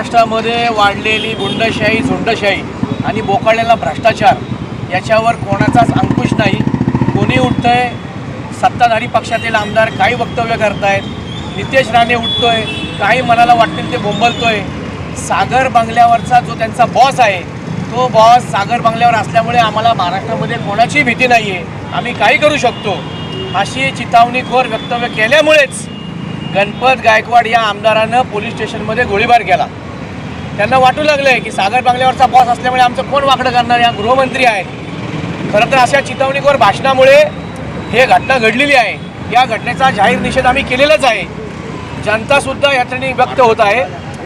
महाराष्ट्रामध्ये वाढलेली गुंडशाही झुंडशाही आणि बोकाळलेला भ्रष्टाचार याच्यावर कोणाचाच अंकुश नाही. कोणी उठतंय सत्ताधारी पक्षातील आमदार काही वक्तव्य करतायत. नितेश राणे उठतोय काही मनाला वाटतील ते बोंबलतोय. सागर बंगल्यावरचा जो त्यांचा बॉस आहे तो बॉस सागर बंगल्यावर असल्यामुळे आम्हाला महाराष्ट्रामध्ये कोणाची भीती नाही आहे आम्ही काही करू शकतो. अशी चितावणीखोर वक्तव्य केल्यामुळेच गणपत गायकवाड या आमदारानं पोलीस स्टेशनमध्ये गोळीबार केला. त्यांना वाटू लागलंय की सागर बांगल्यावरचा बॉस असल्यामुळे आमचं कोण वाकडं करणार? या गृहमंत्री आहेत खरं तर अशा चितवणीखोर भाषणामुळे हे घटना घडलेली आहे. या घटनेचा जाहीर निषेध आम्ही केलेलाच आहे. जनतासुद्धा या ठिकाणी व्यक्त होत आहे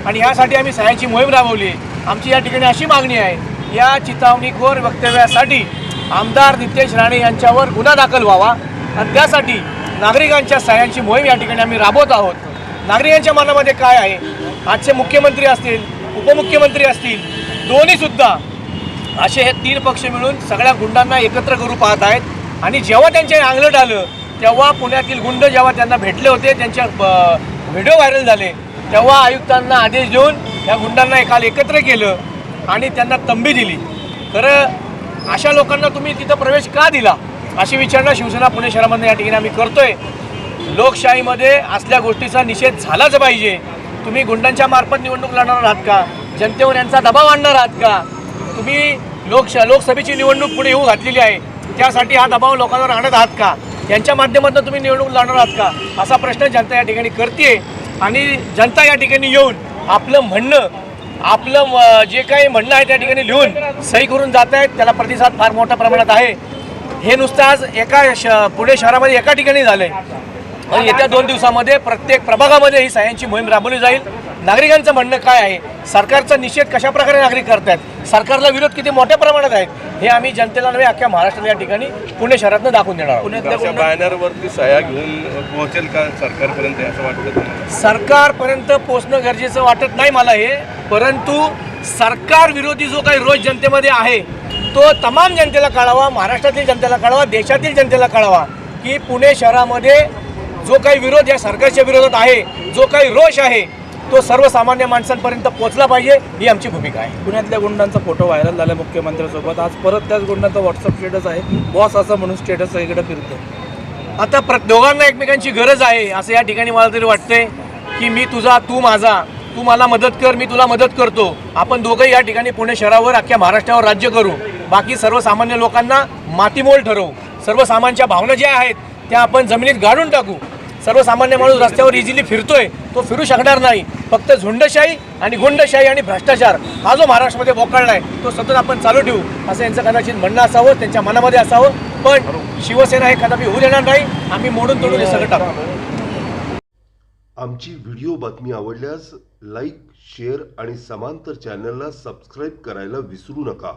आणि ह्यासाठी आम्ही सह्याची मोहीम राबवली आमची या ठिकाणी अशी मागणी आहे या चितावणीखोर वक्तव्यासाठी आमदार नितेश राणे यांच्यावर गुन्हा दाखल व्हावा आणि त्यासाठी नागरिकांच्या सह्यांची मोहीम या ठिकाणी आम्ही राबवत आहोत. नागरिकांच्या मनामध्ये काय आहे? आजचे मुख्यमंत्री असतील उपमुख्यमंत्री असतील दोन्हीसुद्धा असे हे तीन पक्ष मिळून सगळ्या गुंडांना एकत्र करू पाहत आहेत. आणि जेव्हा त्यांच्या अंगलट आलं तेव्हा पुण्यातील गुंड जेव्हा त्यांना भेटले होते त्यांच्या व्हिडिओ व्हायरल झाले तेव्हा आयुक्तांना आदेश देऊन या गुंडांना काल एकत्र केलं आणि त्यांना तंबी दिली. तर अशा लोकांना तुम्ही तिथं प्रवेश का दिला? अशी विचारणा शिवसेना पुणे शहरामध्ये या ठिकाणी आम्ही करतोय. लोकशाहीमध्ये असल्या गोष्टीचा निषेध झालाच पाहिजे. तुम्ही गुंडांच्या मार्फत निवडणूक लढणार आहात का? जनतेवर यांचा दबाव आणणार आहात का? तुम्ही लोकश लोकसभेची निवडणूक पुढे येऊ घातलेली आहे. त्यासाठी हा दबाव लोकांवर आणत आहात का? यांच्या माध्यमातून तुम्ही निवडणूक लढणार आहात का? असा प्रश्न जनता या ठिकाणी करते आणि जनता या ठिकाणी येऊन आपलं म्हणणं आपलं जे काही म्हणणं आहे त्या ठिकाणी लिहून सही करून जात आहेत. त्याला प्रतिसाद फार मोठ्या प्रमाणात आहे. हे नुसतं आज एका श पुणे शहरामध्ये एका ठिकाणी झालंय. आणि येत्या दोन दिवसामध्ये प्रत्येक प्रभागामध्ये ही सह्यांची मोहीम राबवली जाईल. नागरिकांचं म्हणणं काय आहे? सरकारचा निषेध कशा प्रकारे नागरिक करतायत? सरकारला विरोध किती मोठ्या प्रमाणात आहेत हे आम्ही जनतेला नव्हे अख्ख्या महाराष्ट्राला या ठिकाणी पुणे शहरातनं दाखवून देणार आहोत. बॅनरवरती सह्या घेऊन पोहोचेल का सरकारपर्यंत असं वाटतं सरकारपर्यंत पोचणं गरजेचं वाटत नाही मला हे परंतु सरकार विरोधी जो काही रोज जनतेमध्ये आहे तो तमाम जनतेला कळावा महाराष्ट्रातील जनतेला कळावा देशातील जनतेला कळावा की पुणे शहरामध्ये जो काही विरोध या सरकारच्या विरोधात आहे जो काही रोष आहे तो सर्वसामान्य माणसांपर्यंत पोचला पाहिजे ही आमची भूमिका आहे. पुण्यातल्या गुंडांचा फोटो व्हायरल झाला मुख्यमंत्र्यांसोबत. आज परत त्याच गुंडांचा व्हॉट्सअप स्टेटस आहे. बॉस असं म्हणून स्टेटस सगळीकडे फिरतो आता प्र दोघांना एकमेकांची गरज आहे असं या ठिकाणी मला तरी वाटतंय की मी तुझा तू माझा तू मला मदत कर मी तुला मदत करतो. आपण दोघंही या ठिकाणी पुणे शहरावर अख्ख्या महाराष्ट्रावर राज्य करू. बाकी सर्वसामान्य लोकांना मातीमोल ठरवू. सर्वसामान्यांच्या भावना ज्या आहेत त्या आपण जमिनीत गाडून टाकू. सर्वसामान्य माणूस रस्त्यावर इझिली फिरतोय तो फिरू शकणार नाही. फक्त झुंडशाही आणि गुंडशाही आणि भ्रष्टाचार. हा जो महाराष्ट्रामध्ये आहे तो सतत आपण चालू ठेवू. असं यांचं कदाचित म्हणणं असावं त्यांच्या मनामध्ये असावं. पण शिवसेना हे कदापि होऊ देणार नाही. आम्ही मोडून तोडून हे सगळं टाकू. आमची व्हिडिओ बातमी आवडल्यास लाईक शेअर आणि समांतर चॅनलला सबस्क्राईब करायला विसरू नका.